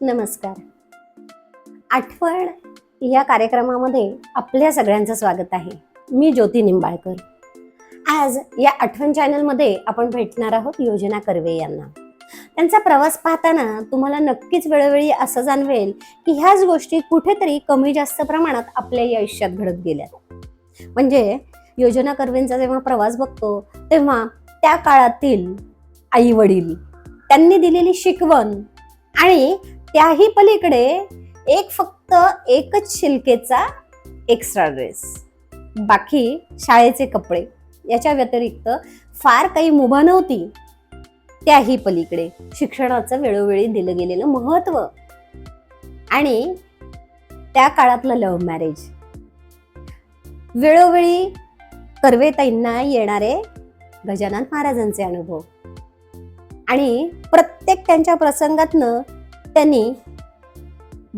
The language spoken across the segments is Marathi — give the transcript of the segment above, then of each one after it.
नमस्कार. आठवण या कार्यक्रमामध्ये आपल्या सगळ्यांचं स्वागत आहे. मी ज्योती निंबाळकर. आज या आठवण चॅनलमध्ये आपण भेटणार आहोत योजना कर्वे यांना. त्यांचा प्रवास पाहताना तुम्हाला नक्कीच वेळोवेळी असं जाणवेल की ह्याच गोष्टी कुठेतरी कमी जास्त प्रमाणात आपल्या या आयुष्यात घडत गेल्या म्हणजे योजना कर्वेंचा जेव्हा प्रवास बघतो तेव्हा त्या काळातील आई वडील त्यांनी दिलेली शिकवण आणि त्याही पलीकडे एक फक्त एकच शिल्केचा एक्स्ट्रा ड्रेस बाकी शाळेचे कपडे. याच्या व्यतिरिक्त फार काही मुभा नव्हती. त्याही पलीकडे शिक्षणाचं वेळोवेळी दिलं गेलेलं महत्त्व. आणि त्या काळातलं लव्ह मॅरेज वेळोवेळी कर्वेताईंना येणारे गजानन महाराजांचे अनुभव. आणि प्रत्येक त्यांच्या प्रसंगातनं त्यांनी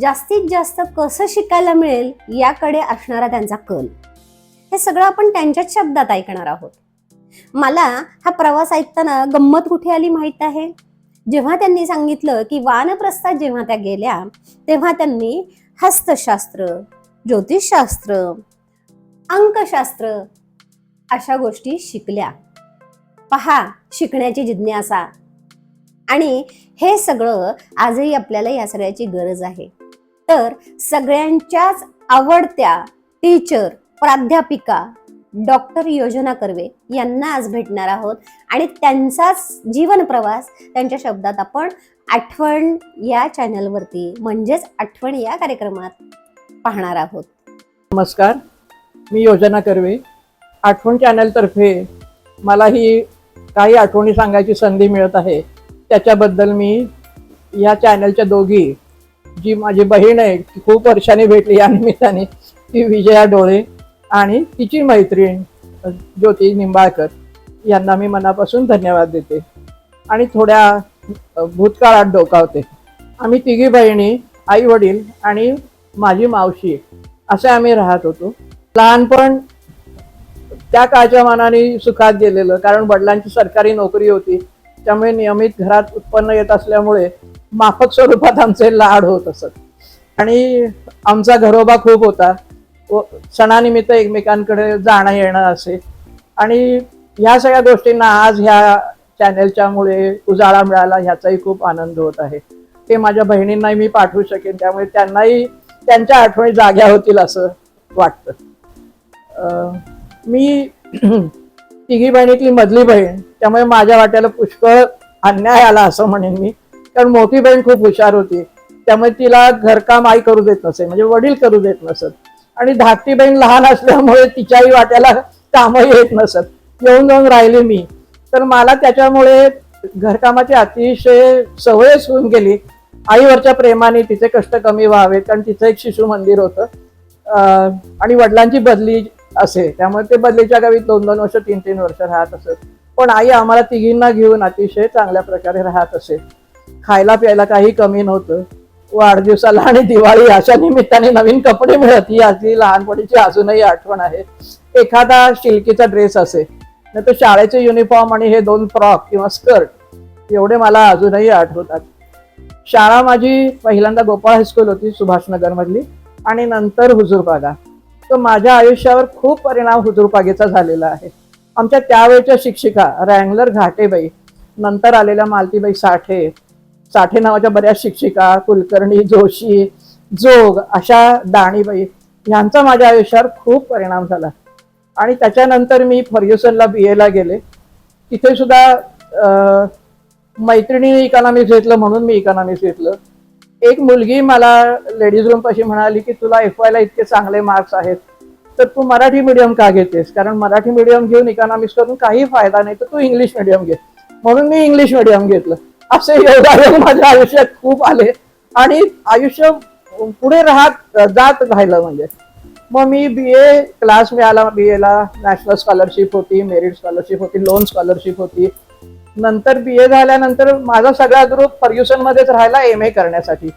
जास्तीत जास्त कसं शिकायला मिळेल याकडे असणारा त्यांचा कल. हे सगळं आपण त्यांच्याच शब्दात ऐकणार आहोत. मला हा प्रवास ऐकताना गंमत कुठे आली माहीत आहे? जेव्हा त्यांनी सांगितलं की वानप्रस्थात जेव्हा त्या गेल्या तेव्हा त्यांनी हस्तशास्त्र ज्योतिषशास्त्र अंकशास्त्र अशा गोष्टी शिकल्या. पहा शिकण्याची जिज्ञासा. आणि हे सगळं आजही आपल्याला या सगळ्याची गरज आहे. तर सगळ्यांच्याच आवडत्या टीचर प्राध्यापिका डॉक्टर योजना कर्वे यांना आज भेटणार आहोत. आणि त्यांचाच जीवन प्रवास त्यांच्या शब्दात आपण आठवण या चॅनलवरती म्हणजेच आठवण या कार्यक्रमात पाहणार आहोत. नमस्कार मी योजना कर्वे. आठवण चॅनलतर्फे मला ही काही आठवणी सांगायची संधी मिळत आहे. त्याच्याबद्दल मी या चॅनलच्या दोघी जी माझी बहीण आहे ती खूप वर्षांनी भेटली या निमित्ताने ती विजया डोळे आणि तिची मैत्रीण ज्योती निंबाळकर यांना मी मनापासून धन्यवाद देते. आणि थोड्या भूतकाळात डोकावते आम्ही तिघी बहिणी आई वडील आणि माझी मावशी असे आम्ही राहत होतो. लहानपण त्या काळच्या मानाने सुखात गेलेलं कारण वडिलांची सरकारी नोकरी होती. त्यामुळे नियमित घरात उत्पन्न येत असल्यामुळे माफक स्वरूपात आमचे लाड होत असत. आणि आमचा घरोबा खूप होता. व सणानिमित्त एकमेकांकडे जाणं येणं असे. आणि ह्या सगळ्या गोष्टींना आज ह्या चॅनेलच्यामुळे उजाळा मिळाला ह्याचाही खूप आनंद होत आहे. ते माझ्या बहिणींनाही मी पाठवू शकेन त्यामुळे त्यांनाही त्यांच्या आठवणी जाग्या होतील असं वाटतं. मी तिघी बहिणीतली मधली बहीण. त्यामुळे माझ्या वाट्याला पुष्कळ अन्याय आला असं म्हणेन मी. कारण मोठी बहीण खूप हुशार होती. त्यामुळे तिला घरकाम आई करू देत नसे म्हणजे वडील करू देत नसत. आणि धाकटी बहीण लहान असल्यामुळे तिच्याही वाट्याला कामही येत नसत. येऊन जाऊन राहिले मी. तर मला त्याच्यामुळे घरकामाची अतिशय सवयच होऊन गेली. आईवरच्या प्रेमाने तिचे कष्ट कमी व्हावेत. कारण तिचं एक शिशु मंदिर होतं आणि वडिलांची बदली असे. त्यामुळे ते बदलीच्या गावी दोन दोन वर्ष तीन तीन वर्ष राहत असत. पण आई आम्हाला तिघींना घेऊन अतिशय चांगल्या प्रकारे राहत असे. खायला प्यायला काही कमी नव्हतं. वाढदिवसाला आणि दिवाळी अशा निमित्ताने नवीन कपडे मिळत. ही आजली लहानपणीची अजूनही आठवण आहे. एखादा शिल्कीचा ड्रेस असे. नाही तर शाळेचे युनिफॉर्म आणि हे दोन फ्रॉक किंवा स्कर्ट. एवढे मला अजूनही आठवतात. शाळा माझी पहिल्यांदा गोपाळ हायस्कूल होती सुभाषनगरमधली. आणि नंतर हुजूरबागा. तो माझ्या आयुष्यावर खूप परिणाम हुजूरपागेचा झालेला आहे. आमच्या त्यावेळच्या शिक्षिका रँगलर घाटेबाई नंतर आलेल्या मालतीबाई साठे साठे नावाच्या बऱ्याच शिक्षिका कुलकर्णी जोशी जोग अशा दाणीबाई यांचा माझ्या आयुष्यावर खूप परिणाम झाला. आणि त्याच्यानंतर मी फर्ग्युसनला बी एला गेले. तिथे सुद्धा मैत्रिणी मैत्रिणीने इकॉनॉमिक्स घेतलं म्हणून मी इकॉनॉमिक्स घेतलं. एक मुलगी मला लेडीज रूम पाशी म्हणाली की तुला एफ ला इतके चांगले मार्क्स आहेत तर तू मराठी मीडियम का घेतेस? कारण मराठी मीडियम घेऊन इकॉनॉमिक्स करून काही फायदा नाही तर तू इंग्लिश मीडियम घे. म्हणून मी इंग्लिश मीडियम घेतलं. असे योगायोग माझ्या आयुष्यात खूप आले आणि आयुष्य पुढे राहत जात राहिलं म्हणजे. मग मी बी ए क्लास मिळाला बी एला नॅशनल स्कॉलरशिप होती मेरिट स्कॉलरशिप होती लोन स्कॉलरशिप होती. नंतर बी ए झाल्यानंतर माझा सगळा ग्रुप फर्ग्युसन मध्येच राहिला एम ए करण्यासाठी.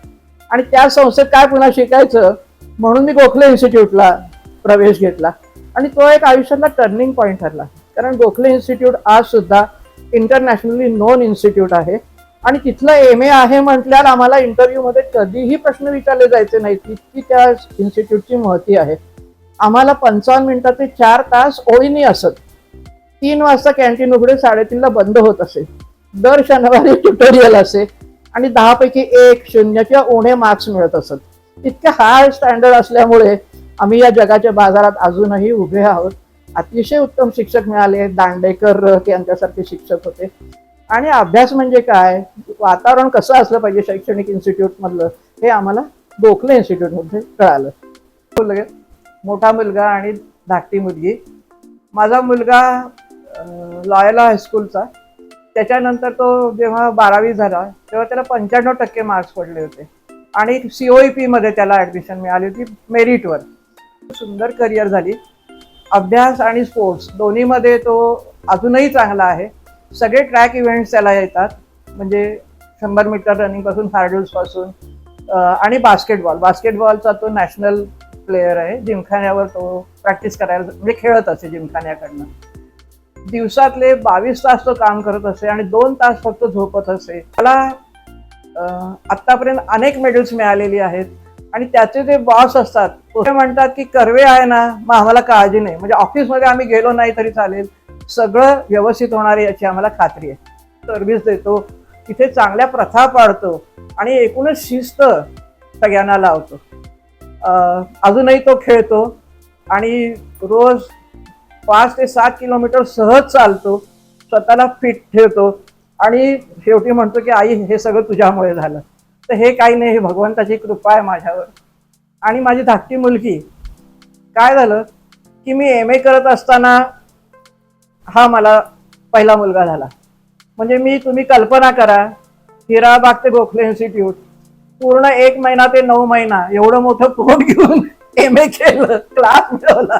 आणि त्या संस्थेत काय पुन्हा शिकायचं? म्हणून मी गोखले इन्स्टिट्यूटला प्रवेश घेतला. आणि तो एक आयुष्यातला टर्निंग पॉईंट ठरला. कारण गोखले इन्स्टिट्यूट आज सुद्धा इंटरनॅशनली नोन इन्स्टिट्यूट आहे. आणि तिथलं एम ए आहे म्हटल्यावर आम्हाला इंटरव्ह्यूमध्ये कधीही प्रश्न विचारले जायचे नाहीत. इतकी त्या इन्स्टिट्यूटची महती आहे. आम्हाला पंचावन्न मिनिटाचे चार तास ओळीनी असत. तीन वाजता कॅन्टीन उघडे साडेतीनला बंद होत असे दर शनिवारी ट्युटोरियल असे आणि दहापैकी एक शून्य किंवा उणे मार्क्स मिळत असत. इतक्या हाय स्टँडर्ड असल्यामुळे आम्ही या जगाच्या बाजारात अजूनही उभे आहोत. अतिशय उत्तम शिक्षक मिळाले. दांडेकर यांच्यासारखे शिक्षक होते. आणि अभ्यास म्हणजे काय? वातावरण कसं असलं पाहिजे शैक्षणिक इन्स्टिट्यूट मधलं? हे आम्हाला गोखले इन्स्टिट्यूटमध्ये कळालं. मुलगे मोठा मुलगा आणि धाकटी मुलगी. माझा मुलगा लॉयला हायस्कूलचा त्याच्यानंतर तो जेव्हा बारावी झाला तेव्हा त्याला पंच्याण्णव टक्के मार्क्स पडले होते. आणि सीओईपी मध्ये त्याला ऍडमिशन मिळाली होती मेरिटवर सुंदर करिअर झाली. अभ्यास आणि स्पोर्ट्स दोन्हीमध्ये तो अजूनही चांगला आहे. सगळे ट्रॅक इव्हेंट्स त्याला येतात. म्हणजे शंभर मीटर रनिंगपासून हार्डल्सपासून पासून आणि बास्केटबॉल बास्केटबॉलचा तो नॅशनल प्लेयर आहे. जिमखान्यावर तो प्रॅक्टिस करायला म्हणजे खेळत असे जिमखान्याकडनं. दिवसातले बावीस तास तो काम करत असे आणि दोन तास फक्त झोपत असे. मला आत्तापर्यंत अनेक मेडल्स मिळालेली आहेत आणि त्याचे जे बॉस असतात ते म्हणतात की कर्वे आहे ना मग आम्हाला काळजी नाही. म्हणजे ऑफिसमध्ये आम्ही गेलो नाही तरी चालेल. सगळं व्यवस्थित होणार आहे याची आम्हाला खात्री आहे. सर्व्हिस देतो तिथे चांगल्या प्रथा पाडतो आणि एकूणच शिस्त सगळ्यांना लावतो. अजूनही तो खेळतो आणि रोज पाच ते सात किलोमीटर सहज चालतो स्वतःला फिट ठेवतो आणि शेवटी म्हणतो की आई हे सगळं तुझ्यामुळे झालं. तर हे काही नाही हे भगवंताची कृपा आहे माझ्यावर. आणि माझी धाकटी मुलगी काय झालं की मी एम ए करत असताना हा मला पहिला मुलगा झाला. म्हणजे मी तुम्ही कल्पना करा हिराबाग ते गोखले इन्स्टिट्यूट पूर्ण एक महिना ते नऊ महिना एवढं मोठं पोट घेऊन एम ए केलं क्लास मिळवला?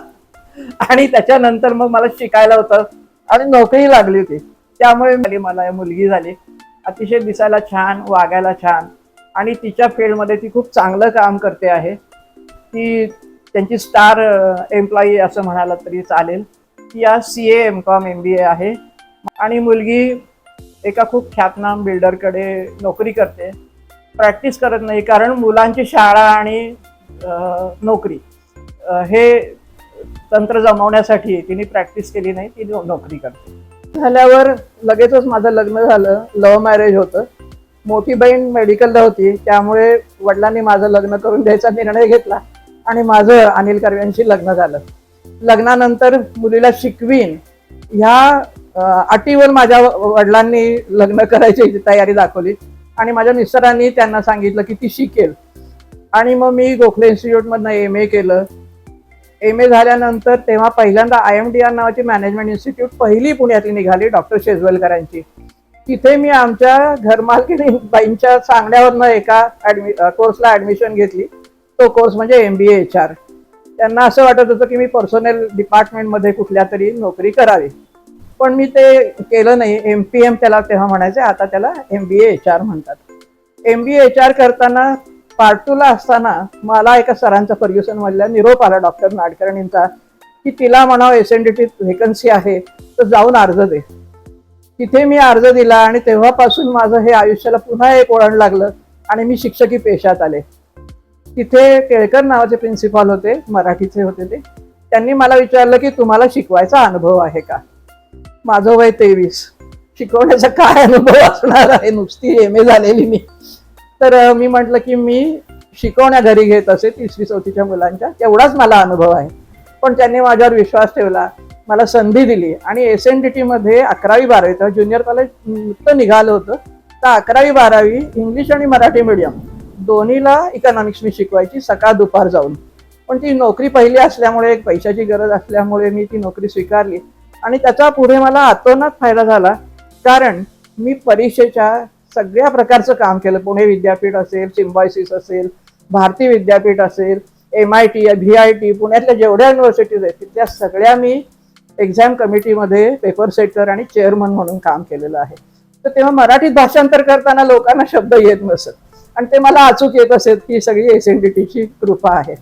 आणि त्याच्यानंतर मग मला शिकायला होतं. आणि नोकरी लागली होती. त्यामुळे मला- मुलगी झाली. अतिशय दिसायला छान वागायला छान. आणि तिच्या फील्डमध्ये ती खूप चांगलं काम करते आहे. ती त्यांची स्टार एम्प्लॉई असं म्हणाला तरी चालेल. ती आज C A M Com M B A आहे. आणि मुलगी एका खूप ख्यातनाम बिल्डरकडे नोकरी करते. प्रॅक्टिस करत नाही कारण मुलांची शाळा आणि नोकरी हे तंत्र जमवण्यासाठी तिने प्रॅक्टिस केली नाही ती नोकरी करते. झाल्यावर लगेचच माझं लग्न झालं लव्ह मॅरेज होतं. मोठी बहीण मेडिकलला होती त्यामुळे वडिलांनी माझं लग्न करून द्यायचा निर्णय घेतला आणि माझं अनिल कर्व्यांशी लग्न झालं. लग्नानंतर मुलीला शिकवीन ह्या अटीवर माझ्या वडिलांनी लग्न करायची तयारी दाखवली आणि माझ्या मिस्टरांनी त्यांना सांगितलं की ती शिकेल. आणि मग मी गोखले इन्स्टिट्यूटमधनं एम ए केलं. एम ए झाल्यानंतर तेव्हा पहिल्यांदा आय एम डी आर नावाची मॅनेजमेंट इन्स्टिट्यूट पहिली पुण्यातली निघाली डॉक्टर शेजवलकरांची. तिथे मी आमच्या घरमालकीणी बाईंच्या सांगण्यावरनं एका ॲडमि कोर्सला ऍडमिशन घेतली. तो कोर्स म्हणजे एम बी एच आर त्यांना असं वाटत होतं की मी पर्सनल डिपार्टमेंटमध्ये कुठल्या तरी नोकरी करावी. पण मी ते केलं नाही. एम पी एम त्याला तेव्हा म्हणायचे आता त्याला एम बी एच आर म्हणतात. एम बी एच आर करताना पार्ट टूला असताना मला एका सरांचा फर्ग्युसन मधल्या निरोप आला डॉक्टर नाडकर्णींचा की तिला म्हणावं S N D T vacancy आहे तर जाऊन अर्ज दे. तिथे मी अर्ज दिला आणि तेव्हापासून माझं हे आयुष्याला पुन्हा एक वळण लागलं आणि मी शिक्षकी पेशात आले. तिथे केळकर नावाचे प्रिन्सिपॉल होते मराठीचे होते ते. त्यांनी मला विचारलं की तुम्हाला शिकवायचा अनुभव आहे का? माझं वय तेवीस. शिकवण्याचा काय अनुभव असणार आहे? नुसती एम ए झालेली मी. तर मी म्हटलं की मी शिकवण्या घरी घेत असे तिसरी चौथीच्या मुलांच्या. तेवढाच मला अनुभव आहे. पण त्यांनी माझ्यावर विश्वास ठेवला मला संधी दिली आणि एस एन डी टीमध्ये अकरावी बारावी तर ज्युनियर कॉलेज नुकतं निघालं होतं. तर अकरावी बारावी इंग्लिश आणि मराठी मीडियम दोन्हीला इकॉनॉमिक्स मी शिकवायची सकाळ दुपार जाऊन. पण ती नोकरी पहिली असल्यामुळे एक पैशाची गरज असल्यामुळे मी ती नोकरी स्वीकारली. आणि त्याचा पुढे मला अतोनात फायदा झाला. कारण मी परीक्षेच्या सगळ्या प्रकारचं काम केलं. पुणे विद्यापीठ असेल सिम्बायसिस असेल भारती विद्यापीठ असेल M I T V I T पुण्यातल्या जेवढ्या युनिव्हर्सिटीज आहेत त्या सगळ्या मी एक्झाम कमिटीमध्ये पेपर सेटर आणि चेअरमन म्हणून काम केलेलं आहे. तर तेव्हा मराठीत भाषांतर करताना लोकांना शब्द येत नसत. आणि ते मला अचूक येत असेल ही सगळी एस एन डी टीची कृपा आहे.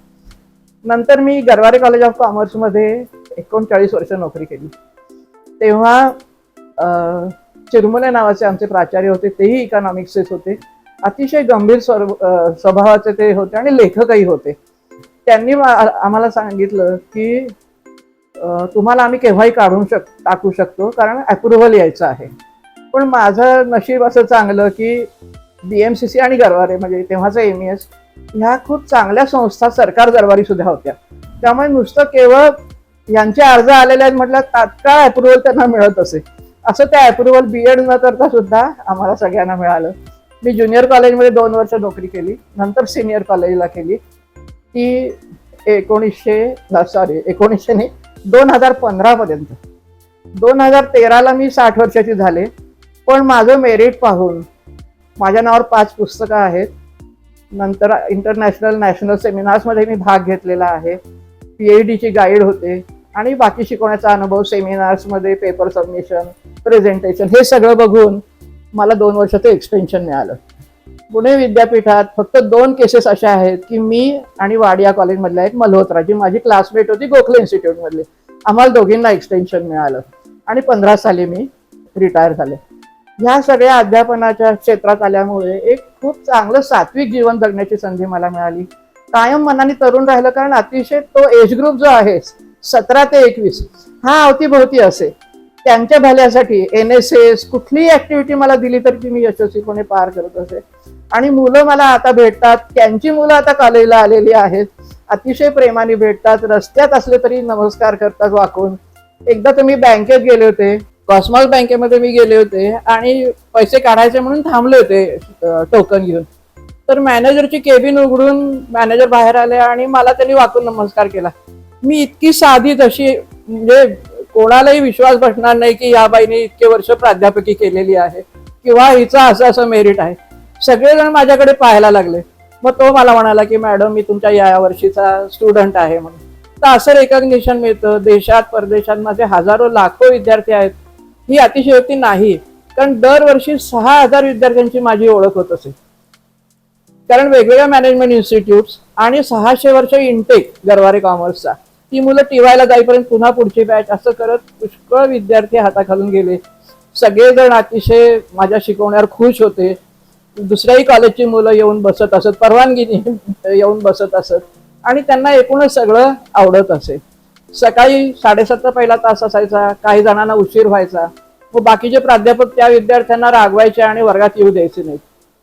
नंतर मी गरवारे कॉलेज ऑफ कॉमर्समध्ये एकोणचाळीस वर्ष नोकरी केली. तेव्हा चिरमुले नावाचे आमचे प्राचार्य होते तेही इकॉनॉमिक्सचेच होते. अतिशय गंभीर स्वर स्वभावाचे ते होते आणि लेखकही होते. त्यांनी आम्हाला सांगितलं की तुम्हाला आम्ही केव्हाही काढून शक टाकू शकतो कारण अप्रुव्हल यायचं आहे. पण माझं नशीब असं चांगलं की बी एम सी सी आणि गरवारे म्हणजे तेव्हाचं एम एस ह्या खूप चांगल्या संस्था सरकार दरबारी सुद्धा होत्या. त्यामुळे नुसतं केवळ यांचे अर्ज आलेले आहेत म्हटलं तात्काळ अप्रुव्हल त्यांना मिळत असे. असं त्या अप्रुव्हल बी एड न करता सुद्धा आम्हाला सगळ्यांना मिळालं. मी ज्युनियर कॉलेजमध्ये दोन वर्ष नोकरी केली नंतर सिनियर कॉलेजला केली. ती एकोणीसशे सॉरी एकोणीसशे नाही दोन हजार पंधरापर्यंत दोन हजार तेराला मी साठ वर्षाची झाले पण माझं मेरिट पाहून माझ्या नावावर पाच पुस्तकं आहेत. नंतर इंटरनॅशनल नॅशनल सेमिनार्समध्ये मी भाग घेतलेला आहे. पी एच डीची गाईड होते. आणि बाकी शिकवण्याचा अनुभव सेमिनार्समध्ये पेपर सबमिशन प्रेझेंटेशन हे सगळं बघून मला दोन वर्षाचं एक्सटेन्शन मिळालं. पुणे विद्यापीठात फक्त दोन केसेस अशा आहेत की मी आणि वाडिया कॉलेजमधल्या एक मल्होत्रा जी माझी क्लासमेट होती गोखले इन्स्टिट्यूटमधली आम्हाला दोघींना एक्सटेन्शन मिळालं. आणि पंधरा साली मी रिटायर झाले. ह्या सगळ्या अध्यापनाच्या क्षेत्रात आल्यामुळे एक खूप चांगलं सात्विक जीवन जगण्याची संधी मला मिळाली. कायम मनाने तरुण राहिलं कारण अतिशय तो एज ग्रुप जो आहे सतरा ते एकवीस हा अवतीभोवती असे. त्यांच्या भल्यासाठी एन एस एस कुठलीही ऍक्टिव्हिटी मला दिली तर ती मी यशस्वीपणे पार करत असे. आणि मुलं मला आता भेटतात. त्यांची मुलं आता कॉलेजला आलेली आहेत. अतिशय प्रेमाने भेटतात. रस्त्यात असले तरी नमस्कार करतात वाकून. एकदा तर मी बँकेत गेले होते. कॉस्मॉस बँकेमध्ये मी गेले होते. आणि पैसे काढायचे म्हणून थांबले होते टोकन घेऊन. तर मॅनेजरची केबिन उघडून मॅनेजर बाहेर आले आणि मला त्यांनी वाकून नमस्कार केला. मी इतकी साधी तशी म्हणजे कोणालाही विश्वास बसणार नाही की या बाईने इतके वर्ष प्राध्यापकी केलेली आहे किंवा हिचं असं असं मेरिट आहे. सगळेजण माझ्याकडे पाहायला लागले. मग तो मला म्हणाला की मॅडम मी तुमच्या या वर्षीचा स्टुडंट आहे म्हणून. तर असं रेकॉग्निशन मिळतं. देशात परदेशात माझे हजारो लाखो विद्यार्थी आहेत. ही अतिशयोक्ती नाही कारण दरवर्षी सहा हजार विद्यार्थ्यांची माझी ओळख होत असे. कारण वेगवेगळ्या मॅनेजमेंट इन्स्टिट्यूट्स आणि सहाशे वर्ष इंटेक गरवारे कॉमर्सचा ती मुलं टीवायला जाईपर्यंत पुन्हा पुढची बॅच असं करत पुष्कळ विद्यार्थी हाताखालून गेले. सगळेजण अतिशय माझ्या शिकवण्यावर खुश होते. दुसऱ्याही कॉलेजची मुलं येऊन बसत असत परवानगीने येऊन बसत असत. आणि त्यांना एकूणच सगळं आवडत असे. सकाळी साडेसातचा पहिला तास असायचा काही जणांना उशीर व्हायचा. मग बाकीचे प्राध्यापक त्या विद्यार्थ्यांना रागवायचे आणि वर्गात येऊ द्यायचे नाहीत.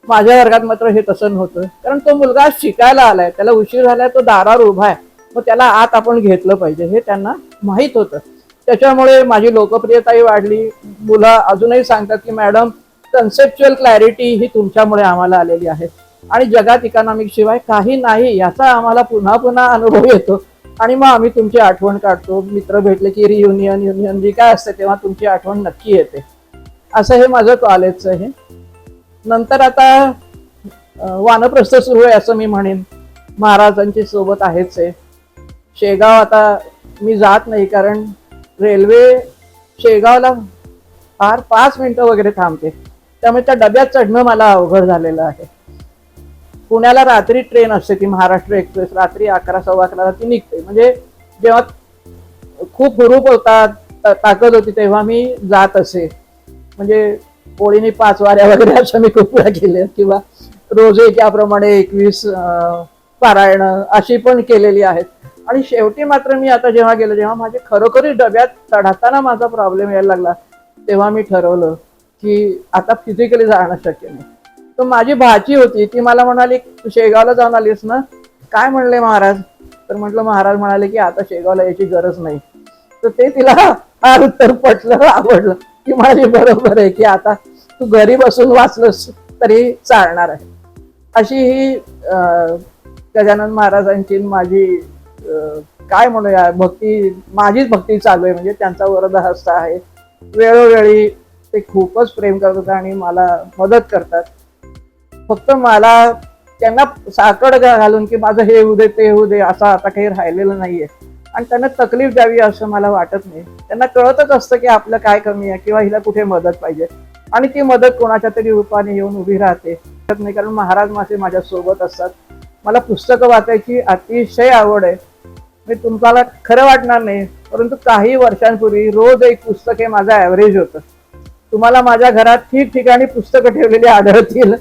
माझ्या वर्गात मात्र हे तसं नव्हतं. कारण तो मुलगा शिकायला आलाय त्याला उशीर झालाय तो दारावर उभा आहे. मग त्याला आत आपण घेतलं पाहिजे हे त्यांना माहीत होतं. त्याच्यामुळे माझी लोकप्रियताही वाढली. मुलं अजूनही सांगतात की मॅडम कन्सेप्च्युअल क्लॅरिटी ही तुमच्यामुळे आम्हाला आलेली आहे. आणि जगात इकॉनॉमिक शिवाय काही नाही याचा आम्हाला पुन्हा पुन्हा अनुभव येतो. आणि मग आम्ही तुमची आठवण काढतो. मित्र भेटले की रियुनियन युनियन जी काय असते तेव्हा तुमची आठवण नक्की येते. असं हे माझं कॉलेजचं आहे नंतर आता वानप्रस्थ सुरू आहे असं मी म्हणेन. महाराजांची सोबत आहेच आहे शेगाव आता मी जात नाही कारण रेल्वे शेगावला फार पाच मिनिटं वगैरे थांबते. त्यामुळे त्या डब्यात चढणं मला अवघड झालेलं आहे. पुण्याला रात्री ट्रेन असते ती महाराष्ट्र एक्सप्रेस रात्री अकरा सव्वा अकराला ती निघते. म्हणजे जेव्हा खूप हुरूप होता ताकद होती तेव्हा मी जात असे. म्हणजे पोळीने पाच वाऱ्या वगैरे अशा मी खूप वेळा केल्या किंवा रोज एक याप्रमाणे एकवीस पारायण अशी पण केलेली आहेत. आणि शेवटी मात्र मी आता जेव्हा गेलो जेव्हा माझे खरोखरी डब्यात चढताना माझा प्रॉब्लेम यायला लागला तेव्हा मी ठरवलं की आता फिजिकली जाणं शक्य नाही. तर माझी भाची होती ती मला म्हणाली तू शेगावला जाऊन आलीस ना? काय म्हणले महाराज? तर म्हटलं महाराज म्हणाले की आता शेगावला यायची गरज नाही. तर ते तिला फार उत्तर पटलं आवडलं की माझी बरोबर आहे की आता तू घरी बसून वाचलंस तरी चालणार आहे. अशी ही अं, गजानन महाराजांची माझी काय म्हणूया भक्ती माझीच भक्ती चालू आहे म्हणजे त्यांचा वरदहस्त आहे. वेळोवेळी ते खूपच प्रेम करतात आणि मला मदत करतात. फक्त मला त्यांना साकड घालून की माझं हे होऊ दे ते होऊ दे असं आता काही राहिलेलं नाहीये. आणि त्यांना तकलीफ द्यावी असं मला वाटत नाही. त्यांना कळतच असतं की आपलं काय कमी आहे किंवा हिला कुठे मदत पाहिजे. आणि ती मदत कोणाच्या तरी रूपाने येऊन उभी राहते. नाही कारण महाराज मासे माझ्या सोबत असतात. मला पुस्तकं वाचायची अतिशय आवड आहे. मी तुम्हाला खरं वाटणार नाही परंतु काही वर्षांपूर्वी रोज एक पुस्तक हे माझं ॲव्हरेज होतं. तुम्हाला माझ्या घरात ठिकठिकाणी पुस्तकं ठेवलेली आढळतील.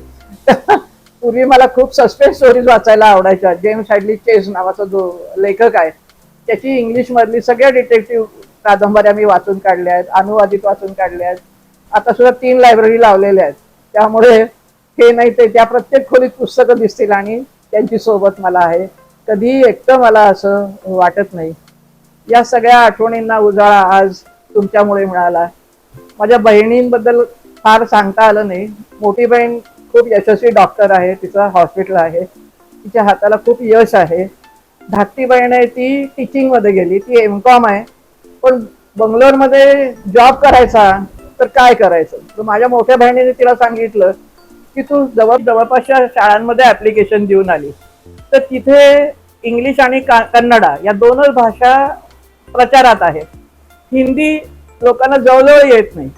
पूर्वी मला खूप सस्पेन्स स्टोरीज वाचायला आवडायच्या. जेम्स हॅडली चेस नावाचा जो लेखक आहे त्याची इंग्लिश मधली सगळ्या डिटेक्टिव्ह कादंबऱ्या मी वाचून काढल्या आहेत अनुवादित वाचून काढल्या आहेत. आता सुद्धा तीन लायब्ररी लावलेल्या आहेत. त्यामुळे हे नाही ते त्या प्रत्येक खोलीत पुस्तकं दिसतील आणि त्यांची सोबत मला आहे. कधी एकटं मला असं वाटत नाही. या सगळ्या आठवणींना उजाळा आज तुमच्यामुळे मिळाला. माझ्या बहिणींबद्दल फार सांगता आलं नाही. मोठी बहीण खूप यशस्वी डॉक्टर आहे तिचं हॉस्पिटल आहे. तिच्या हाताला खूप यश आहे. धाकटी बहीण आहे ती टीचिंगमध्ये गेली ती एम कॉम आहे. पण बंगलोरमध्ये जॉब करायचा तर काय करायचं? तर माझ्या मोठ्या बहिणीने तिला सांगितलं की तू जवळ जवळपासच्या शाळांमध्ये ऍप्लिकेशन देऊन आली. तर तिथे इंग्लिश आणि का- कन्नडा या दोनच भाषा प्रचारात आहेत. हिंदी लोकांना जवळजवळ येत नाही.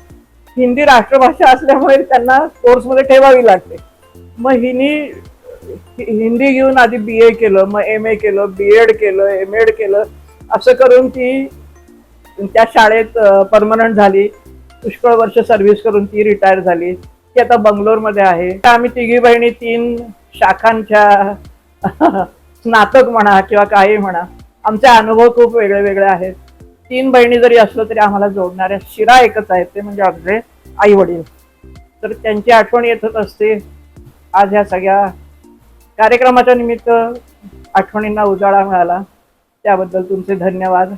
हिंदी राष्ट्रभाषा असल्यामुळे त्यांना कोर्समध्ये ठेवावी लागते. मग हिनी हिंदी घेऊन आधी बी ए केलं मग एम ए केलं बी एड केलं एम एड केलं असं करून ती त्या शाळेत परमनंट झाली. पुष्कळ वर्ष सर्व्हिस करून ती रिटायर झाली. ती आता बंगलोरमध्ये आहे. तर आम्ही तिघी बहिणी तीन शाखांच्या स्नातक म्हणा किंवा काही म्हणा आमचे अनुभव खूप वेगळे वेगळे आहेत. तीन बहिणी जरी असलो तरी आम्हाला जोडणाऱ्या शिरा एकच आहेत ते म्हणजे आमचे आई वडील तर त्यांची आठवण येतच असते. आज ह्या सगळ्या कार्यक्रमाच्या निमित्त आठवणींना उजाळा मिळाला. त्याबद्दल तुमचे धन्यवाद.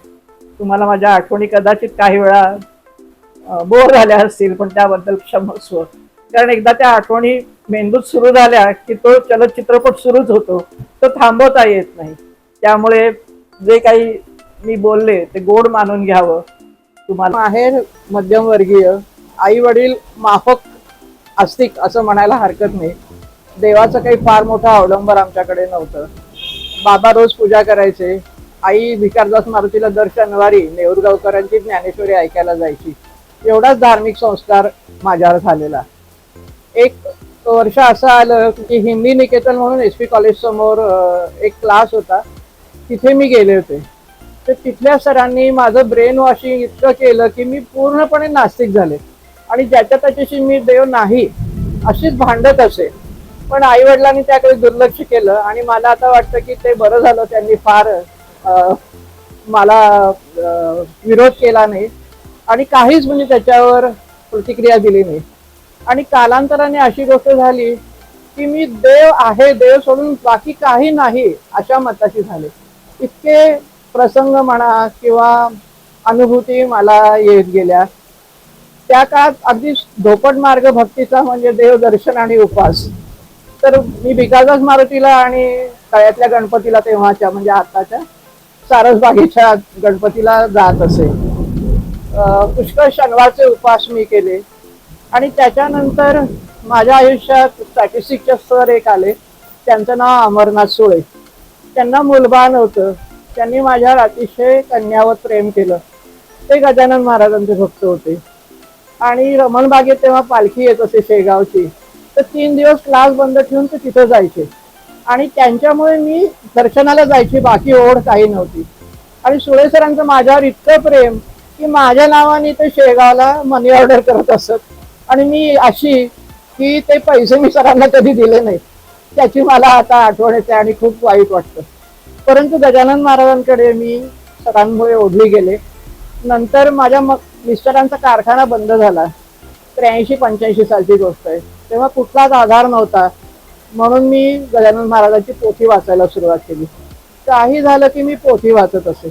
तुम्हाला माझ्या आठवणी कदाचित काही वेळा बोर झाल्या असतील पण त्याबद्दल क्षमस्व कारण एकदा त्या आठवणी मेंदूत सुरू झाल्या की तो चलचित्रपट सुरूच होतो. तो थांबवता येत नाही. त्यामुळे जे काही मी बोलले ते गोड मानून घ्यावं. तुम्हाला माहेर मध्यमवर्गीय आई वडील माफक असतील असं म्हणायला हरकत नाही. देवाचं काही फार मोठं अवलंबर आमच्याकडे नव्हतं. बाबा रोज पूजा करायचे. आई भिकारदास मारुतीला दर शनिवारी नेहरूगावकरांची ज्ञानेश्वरी ऐकायला जायची. एवढाच धार्मिक संस्कार माझ्यावर झालेला. एक वर्ष असं आलं की हिंदी निकेतन म्हणून एस पी कॉलेज समोर एक क्लास होता. तिथे मी गेले होते. तर तिथल्या सरांनी माझं ब्रेन वॉशिंग इतकं केलं की मी पूर्णपणे नास्तिक झाले. आणि ज्याच्या त्याच्याशी मी देव नाही अशीच भांडत असे. पण आई वडिलांनी त्याकडे दुर्लक्ष केलं आणि मला आता वाटतं की ते बरं झालं. त्यांनी फार मला विरोध केला नाही. आणि काहीच म्हणजे त्याच्यावर प्रतिक्रिया दिली नाही. आणि कालांतराने अशी गोष्ट झाली की मी देव आहे देव सोडून बाकी काही नाही अशा मताची झाले. इतके प्रसंग म्हणा किंवा अनुभूती मला येत गेल्या. त्या काळात अगदी धोपट मार्ग भक्तीचा म्हणजे देव दर्शन आणि उपास तर मी भिकादास मारुतीला आणि तळ्यातल्या गणपतीला तेव्हाच्या म्हणजे आताच्या सारसबागेच्या गणपतीला जात असे. पुष्कळ शनिवारचे उपास मी केले. आणि त्याच्यानंतर माझ्या आयुष्यात स्टॅटिस्टिकचे सर एक आले. त्यांचं नाव अमरनाथ सुळे. त्यांना मुलबान होतं त्यांनी माझ्यावर अतिशय कन्यावत प्रेम केलं. ते गजानन महाराजांचे भक्त होते. आणि रमणबागेत तेव्हा पालखी येत असे शेगावची. तर तीन दिवस क्लास बंद ठेवून ते तिथं जायचे. आणि त्यांच्यामुळे मी दर्शनाला जायची बाकी ओढ काही नव्हती. आणि सुळे सरांचं माझ्यावर इतकं प्रेम की माझ्या नावाने ते शेगावला मनी ऑर्डर करत असत. आणि मी अशी की ते पैसे मी सरांना कधी दिले नाही त्याची मला आता आठवण येते आणि खूप वाईट वाटतं. परंतु गजानन महाराजांकडे मी सरांमुळे ओढली गेले. नंतर माझ्या मग मिस्टरांचा कारखाना बंद झाला. त्र्याऐंशी पंच्याऐंशी सालची गोष्ट आहे. तेव्हा कुठलाच आधार नव्हता. म्हणून मी गजानन महाराजांची पोथी वाचायला सुरुवात केली. काही झालं की मी पोथी वाचत असे.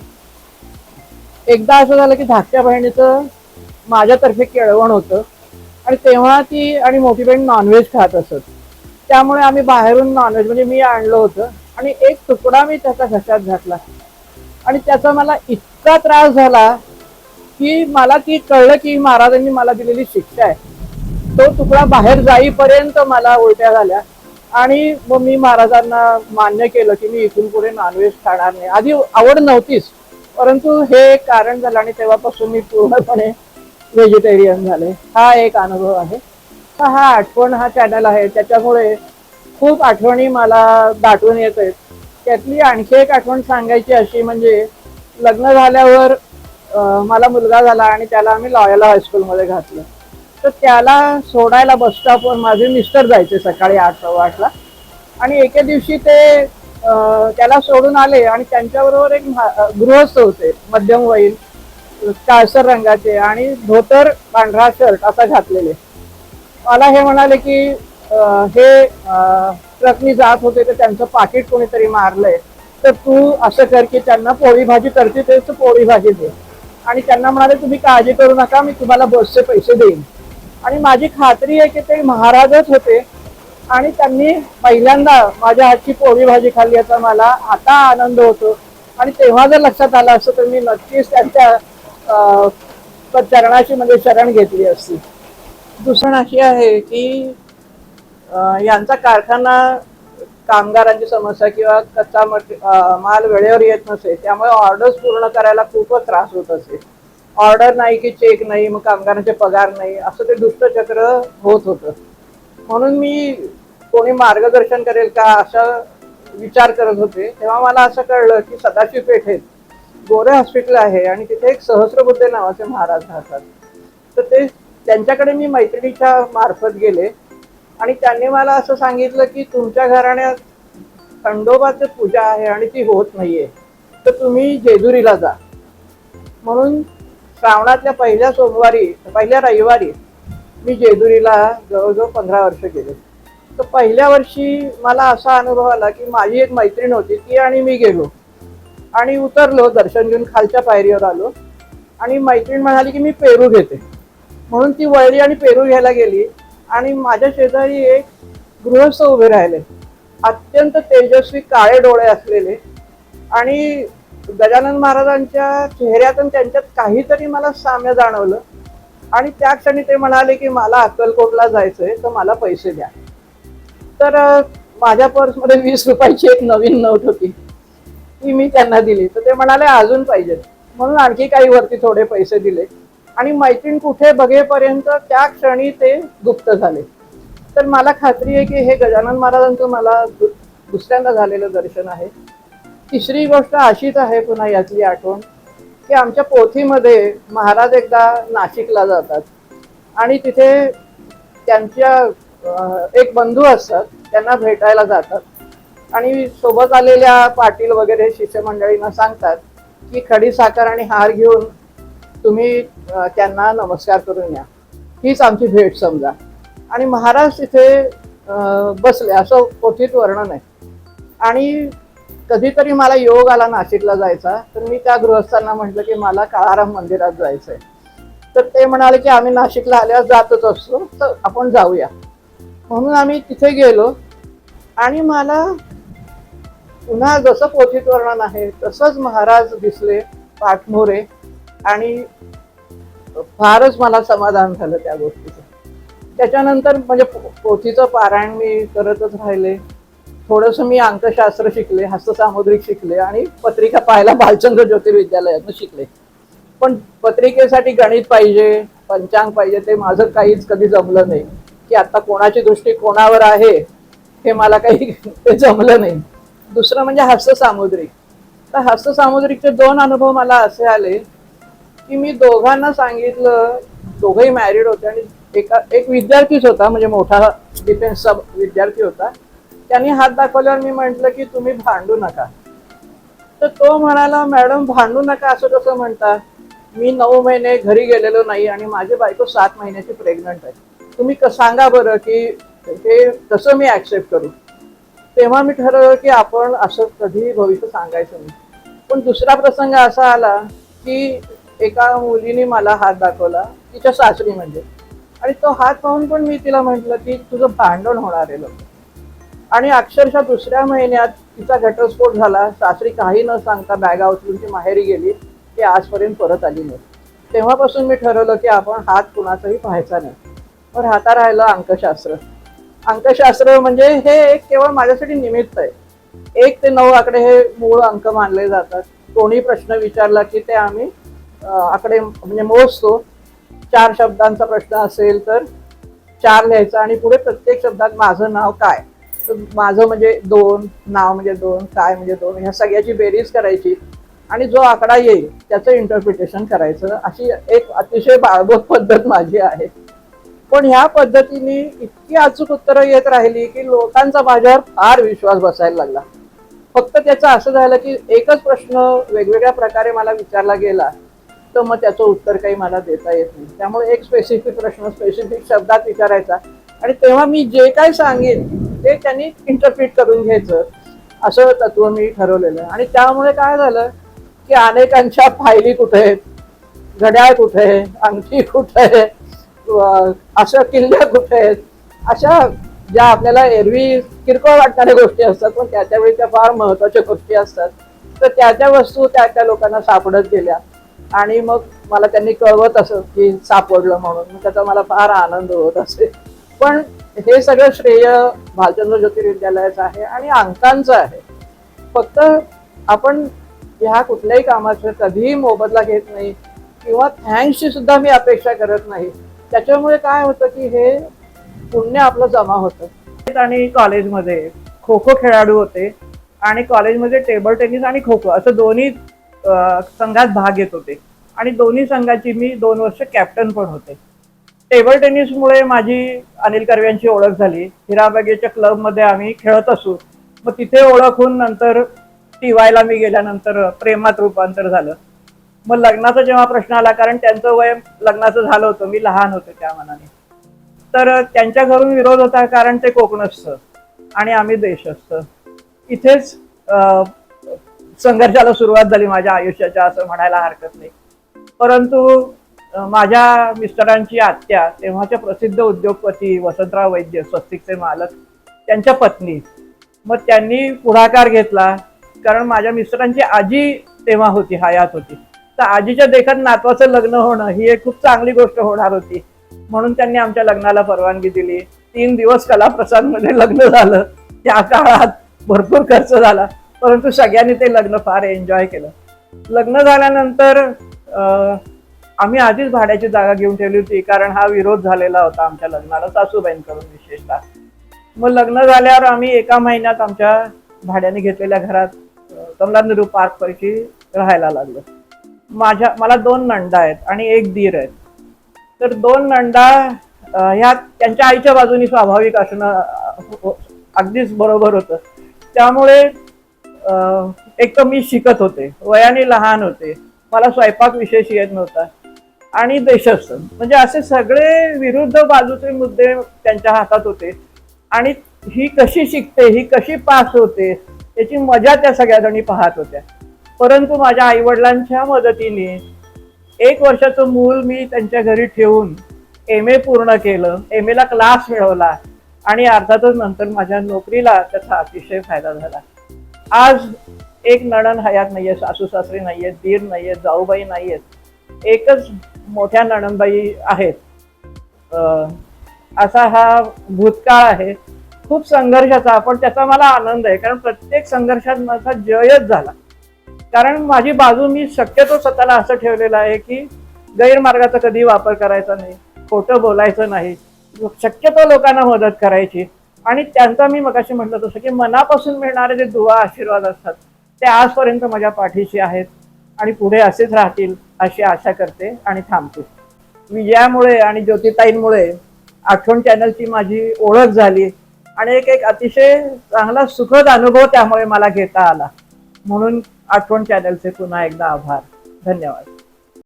एकदा असं झालं की धाकट्या बहिणीचं माझ्यातर्फे केळवण होतं. आणि तेव्हा ती आणि मोठी बहीण नॉनव्हेज खात असत. त्यामुळे आम्ही बाहेरून नॉनव्हेज म्हणजे मी आणलं होतं आणि एक तुकडा मी त्याचा घशात घातला. आणि त्याचा मला इतका त्रास झाला की मला ती कळलं की महाराजांनी मला दिलेली शिक्षा आहे. तो तुकडा बाहेर जाईपर्यंत मला उलट्या झाल्या आणि मग मी महाराजांना मान्य केलं की मी इथून पुढे नॉनव्हेज खाणार नाही. आधी आवड नव्हतीच परंतु हे एक कारण झालं आणि तेव्हापासून मी पूर्णपणे व्हेजिटेरियन झाले. हा एक अनुभव आहे. हा आठवण हा चॅनल आहे. त्याच्यामुळे खूप आठवणी मला दाटून येत आहेत. त्यातली आणखी एक आठवण सांगायची अशी म्हणजे लग्न झाल्यावर मला मुलगा झाला आणि त्याला आम्ही लॉयला हायस्कूलमध्ये घातलं. तर त्याला सोडायला बस स्टॉपवर माझे मिस्टर जायचे सकाळी आठ सव्वा आठला आणि एके दिवशी ते त्याला सोडून आले आणि त्यांच्याबरोबर एक गृहस्थ होते मध्यम वयीन. काळसर रंगाचे आणि धोतर पांढरा शर्ट असा घातलेले. मला हे म्हणाले की हे ट्रकनी जात होते तर त्यांचं पाकिट कोणीतरी मारलंय. तर तू असं कर की त्यांना पोळी भाजी करते तेच पोळी भाजी दे. आणि त्यांना म्हणाले तुम्ही काळजी करू नका मी तुम्हाला बसचे पैसे देईन. आणि माझी खात्री आहे की ते महाराजच होते. आणि त्यांनी पहिल्यांदा माझ्या हातची पोळी भाजी खाल्ली याचा मला आता आनंद होतो. आणि तेव्हा जर लक्षात आलं असतं तर मी नक्कीच त्यांच्या अं, चरणाची म्हणजे शरण घेतली असती. दुसरं अशी आहे की यांचा कारखाना कामगारांची समस्या किंवा कच्चा मट माल वेळेवर येत नसे त्यामुळे ऑर्डर्स पूर्ण करायला खूपच त्रास होत असे. ऑर्डर नाही की चेक नाही मग कामगारांचे पगार नाही असं ते दुष्टचक्र होत होतं. म्हणून मी कोणी मार्गदर्शन करेल का असा विचार करत होते तेव्हा मला असं कळलं की सदाशिव पेठेत गोरे हॉस्पिटल आहे आणि तिथे एक सहस्रबुद्धे नावाचे महाराज राहतात. तर ते त्यांच्याकडे मी मैत्रिणीच्या मार्फत गेले आणि त्यांनी मला असं सांगितलं की तुमच्या घराण्यात खंडोबाची पूजा आहे आणि ती होत नाहीये. तर तुम्ही जेजुरीला जा. म्हणून श्रावणातल्या पहिल्या सोमवारी पहिल्या रविवारी मी जेजुरीला जवळजवळ पंधरा वर्ष गेले. तर पहिल्या वर्षी मला असा अनुभव आला की माझी एक मैत्रीण होती ती आणि मी गेलो. आणि उतरलो दर्शन घेऊन खालच्या पायरीवर आलो. आणि मैत्रीण म्हणाली की मी पेरू घेते. म्हणून ती वळली आणि पेरू घ्यायला गेली. आणि माझ्या शेजारी एक गृहस्थ उभे राहिले. अत्यंत तेजस्वी काळे डोळे असलेले. आणि गजानन महाराजांच्या चेहऱ्यातून त्यांच्यात काहीतरी मला साम्य जाणवलं. आणि त्या क्षणी ते म्हणाले की मला अक्कलकोटला जायचंय तर मला पैसे द्या. तर माझ्या पर्समध्ये वीस रुपयाची एक नवीन नोट होती. ती मी त्यांना दिली. तर ते म्हणाले अजून पाहिजेत म्हणून आणखी काही वरती थोडे पैसे दिले. आणि मैत्रीण कुठे बघेपर्यंत त्या क्षणी ते गुप्त झाले. तर मला खात्री आहे की हे गजानन महाराजांचं मला दु- दुसऱ्यांदा झालेलं दर्शन आहे. तिसरी गोष्ट अशीच आहे पुन्हा यातली आठवण की आमच्या पोथीमध्ये महाराज एकदा नाशिकला जातात. आणि तिथे त्यांच्या एक बंधू असतात त्यांना भेटायला जातात. आणि सोबत आलेल्या पाटील वगैरे शिष्यमंडळींना सांगतात की खडी साखर आणि हार घेऊन तुम्ही त्यांना नमस्कार करून या. हीच आमची भेट समजा. आणि महाराज तिथे बसले असं पोथीत वर्णन आहे आणि कधीतरी मला योग आला नाशिकला जायचा तर मी त्या गृहस्थांना म्हटलं की मला काळाराम मंदिरात जायचं आहे तर ते म्हणाले की आम्ही नाशिकला आल्यावर जातच असतो तर आपण जाऊया. म्हणून आम्ही तिथे गेलो आणि मला पुन्हा जसं पोथीत वर्णन आहे तसंच महाराज दिसले पाठमोरे आणि फारच मला समाधान झालं त्या गोष्टीचं. त्याच्यानंतर म्हणजे पोथीचं पारायण मी करतच राहिले. थोडंसं मी अंकशास्त्र शिकले हस्तसामुद्रिक शिकले आणि पत्रिका पाहायला बालचंद्र ज्योतिर्विद्यालयातून शिकले. पण पत्रिकेसाठी गणित पाहिजे पंचांग पाहिजे ते माझं काहीच कधी जमलं नाही. की आता कोणाची दृष्टी कोणावर आहे हे मला काही ते जमलं नाही. दुसरं म्हणजे हस्तसामुद्रिक तर हस्तसामुद्रिकचे दोन अनुभव मला असे आले की मी दोघांना सांगितलं दोघंही मॅरिड होते आणि एका एक विद्यार्थीच होता म्हणजे मोठा डिफेन्सचा विद्यार्थी होता. त्यांनी हात दाखवल्यावर मी म्हटलं की तुम्ही भांडू नका. तर तो म्हणाला मॅडम भांडू नका असं कसं म्हणता? मी नऊ महिने घरी गेलेलो नाही आणि माझी बायको सात महिन्याची प्रेग्नंट आहे. तुम्ही क- सांगा बरं की हे कसं मी ऍक्सेप्ट करू? तेव्हा मी ठरवलं की आपण असं कधीही भविष्य सांगायचं नाही. पण दुसरा प्रसंग असा आला की एका मुलीने मला हात दाखवला तिच्या सासरी म्हणजे आणि तो हात पाहून पण मी तिला म्हटलं की तुझं भांडण होणार आहे लोक आणि अक्षरशः दुसऱ्या महिन्यात तिचा घटस्फोट झाला. सासरी काही न सांगता बॅगा उचलून ती माहेरी गेली. ती आजपर्यंत परत आली नाही. तेव्हापासून मी ठरवलं की आपण हात कुणाचाही पाहायचा नाही. पण हाता राहिलं अंकशास्त्र. अंकशास्त्र म्हणजे हे एक केवळ माझ्यासाठी निमित्त आहे. एक ते नऊ आकडे हे मूळ अंक मानले जातात. कोणी प्रश्न विचारला की ते आम्ही आकडे म्हणजे मोजतो. चार शब्दांचा प्रश्न असेल तर चार लिहायचा आणि पुढे प्रत्येक शब्दात माझं नाव काय? तर माझं म्हणजे दोन नाव म्हणजे दोन काय म्हणजे दोन ह्या सगळ्याची बेरीज करायची आणि जो आकडा येईल त्याचं इंटरप्रिटेशन करायचं. अशी एक अतिशय बाळगोत पद्धत माझी आहे. पण ह्या पद्धतीने इतकी अचूक उत्तरं येत राहिली की लोकांचा माझ्यावर फार विश्वास बसायला लागला. फक्त त्याचं असं झालं की एकच प्रश्न वेगवेगळ्या प्रकारे मला विचारला गेला तर मग त्याचं उत्तर काही मला देता येत नाही. त्यामुळे एक स्पेसिफिक प्रश्न स्पेसिफिक शब्दात विचारायचा. आणि तेव्हा मी जे काय सांगेन ते त्यांनी इंटरप्रिट करून घ्यायचं असं तत्व मी ठरवलेलं. आणि त्यामुळे काय झालं की अनेकांच्या फायली कुठे आहेत घड्याळ कुठे आहे अंगठी कुठे आहे अशा किल्ल्या कुठे आहेत? अशा ज्या आपल्याला एरवी किरकोळ वाटणाऱ्या गोष्टी असतात पण त्या त्यावेळी त्या फार महत्त्वाच्या गोष्टी असतात. तर त्या त्या वस्तू त्या त्या लोकांना सापडत गेल्या. आणि मग मला त्यांनी कळवत असं की सापडलं म्हणून. त्याचा मला फार आनंद होत असे. पण हे सगळं श्रेय भालचंद्र ज्योतिर्विद्यालयाचं आहे आणि अंकांचं आहे. फक्त आपण ह्या कुठल्याही कामाचं कधीही मोबदला घेत नाही किंवा थँक्सची सुद्धा मी अपेक्षा करत नाही. त्याच्यामुळे काय होतं की हे पुण्य आपलं जमा होतं. आणि कॉलेजमध्ये खो खो खेळाडू होते आणि कॉलेजमध्ये टेबल टेनिस आणि खो खो असं दोन्ही संघात भाग घेत होते. आणि दोन्ही संघाची मी दोन वर्ष कॅप्टन पण होते. टेबल टेनिसमुळे माझी अनिल कर्वे यांची ओळख झाली. हिराबागेच्या क्लबमध्ये आम्ही खेळत असू. मग तिथे ओळख होऊन नंतर टीवायला मी गेल्यानंतर प्रेमात रूपांतर झालं. मग लग्नाचा जेव्हा प्रश्न आला कारण त्यांचं वय लग्नाचं झालं होतं मी लहान होते त्या मनाने. तर त्यांच्या घरून विरोध होता कारण ते कोकणस्थ आणि आम्ही देशस्थ. इथेच संघर्षाला सुरुवात झाली माझ्या आयुष्याच्या असं म्हणायला हरकत नाही. परंतु माझ्या मिस्टरांची आत्या तेव्हाच्या प्रसिद्ध उद्योगपती वसंतराव वैद्य स्वस्तिकचे मालक त्यांच्या पत्नी मग त्यांनी पुढाकार घेतला. कारण माझ्या मिस्टरांची आजी तेव्हा होती हयात होती. तर आजीच्या देखत नातवाचं लग्न होणं ही एक खूप चांगली गोष्ट होणार होती. म्हणून त्यांनी आमच्या लग्नाला परवानगी दिली. तीन दिवस कलाप्रसादमध्ये लग्न झालं. त्या काळात भरपूर खर्च झाला. परंतु सगळ्यांनी ते लग्न फार एन्जॉय केलं. लग्न झाल्यानंतर अं, आम्ही आधीच भाड्याची जागा घेऊन ठेवली होती. कारण हा विरोध झालेला होता आमच्या लग्नाला सासूबाईंकडून विशेषतः. मग लग्न झाल्यावर आम्ही एका महिन्यात आमच्या भाड्याने घेतलेल्या घरात कमला नेहरू पार्क पैकी राहायला लागलो. माझ्या मला दोन नंदा आहेत आणि एक दीर आहेत. तर दोन नंदा ह्या त्यांच्या आईच्या बाजूनी स्वाभाविक असणं हो, अगदीच बरोबर होतं. त्यामुळे एक तर मी शिकत होते. वयाने लहान होते. मला स्वयंपाक विशेष येत नव्हता. आणि देशस्थ. म्हणजे असे सगळे विरुद्ध बाजूचे मुद्दे त्यांच्या हातात होते. आणि ही कशी शिकते ही कशी पास होते याची मजा त्या सगळ्या जणी पाहत होत्या. परंतु माझ्या आईवडिलांच्या मदतीने एक वर्षाचं मूल मी त्यांच्या घरी ठेवून एम ए पूर्ण केलं. एम एला क्लास मिळवला आणि अर्थातच नंतर माझ्या नोकरीला त्याचा अतिशय फायदा झाला. आज एक नणन हयात नाहीये सासू सासरे नाहीयेत दीर नाहीयेत जाऊबाई नाहीयेत. एकच मोठ्या नणनबाई आहेत. असा हा भूतकाळ आहे. खूप संघर्षाचा पण त्याचा मला आनंद आहे कारण प्रत्येक संघर्षात माझा जयच झाला. कारण माझी बाजू मी शक्यतो स्वतःला असं ठेवलेलं आहे की गैरमार्गाचा कधी वापर करायचा नाही खोटं बोलायचं नाही शक्यतो लोकांना मदत करायची. आणि त्यांचा मी मगाशी म्हटलं तसं की मनापासून मिळणारे जे दुवा आशीर्वाद असतात ते आजपर्यंत माझ्या पाठीशी आहेत आणि पुढे असेच राहतील अशी आशा करते आणि थांबते. विजयामुळे आणि ज्योतिताईंमुळे आठवण चॅनलची माझी ओळख झाली आणि एक एक अतिशय चांगला सुखद अनुभव त्यामुळे मला घेता आला. म्हणून आठवण चॅनलचे पुन्हा एकदा आभार. धन्यवाद.